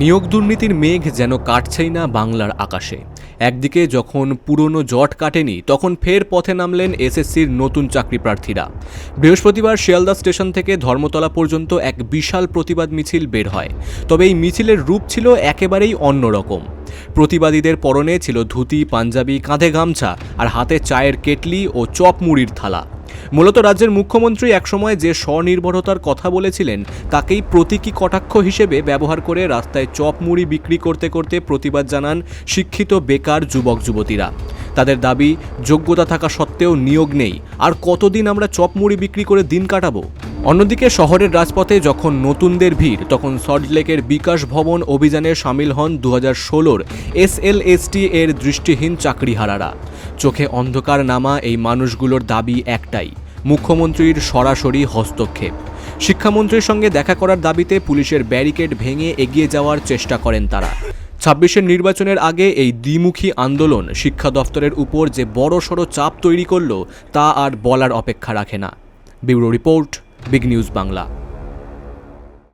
নিয়োগ দুর্নীতির মেঘ যেন কাটছেই না বাংলার আকাশে। একদিকে যখন পুরনো জট কাটেনি, তখন ফের পথে নামলেন এসএসসির নতুন চাকরি প্রার্থীরা। বৃহস্পতিবার শিয়ালদা স্টেশন থেকে ধর্মতলা পর্যন্ত এক বিশাল প্রতিবাদ মিছিল বের হয়। তবে এই মিছিলের রূপ ছিল একেবারেই অন্যরকম প্রতিবাদীদের পরনে ছিল ধুতি, পাঞ্জাবি, কাঁধে গামছা আর হাতে চায়ের কেটলি ও চপ মুড়ির থালা। মূলত রাজ্যের মুখ্যমন্ত্রী একসময় যে স্বনির্ভরতার কথা বলেছিলেন, তাকেই প্রতীকী কটাক্ষ হিসেবে ব্যবহার করে রাস্তায় চপ মুড়ি বিক্রি করতে করতে প্রতিবাদ জানান শিক্ষিত বেকার যুবক যুবতীরা। তাদের দাবি, যোগ্যতা থাকা সত্ত্বেও নিয়োগ নেই। আর কতদিন আমরা চপ মুড়ি বিক্রি করে দিন কাটাবো? অন্যদিকে শহরের রাজপথে যখন নতুনদের ভিড়, তখন সল্টলেকের বিকাশ ভবন অভিযানে সামিল হন দু হাজার ষোলোর এসএলএসটি এর দৃষ্টিহীন চাকরিহারারা। চোখে অন্ধকার নামা এই মানুষগুলোর দাবি একটাই, মুখ্যমন্ত্রীর সরাসরি হস্তক্ষেপ। শিক্ষামন্ত্রীর সঙ্গে দেখা করার দাবিতে পুলিশের ব্যারিকেড ভেঙে এগিয়ে যাওয়ার চেষ্টা করেন তারা। ছাব্বিশের নির্বাচনের আগে এই দ্বিমুখী আন্দোলন শিক্ষা দফতরের উপর যে বড়সড় চাপ তৈরি করল, তা আর বলার অপেক্ষা রাখে না। Bureau report big news Bangla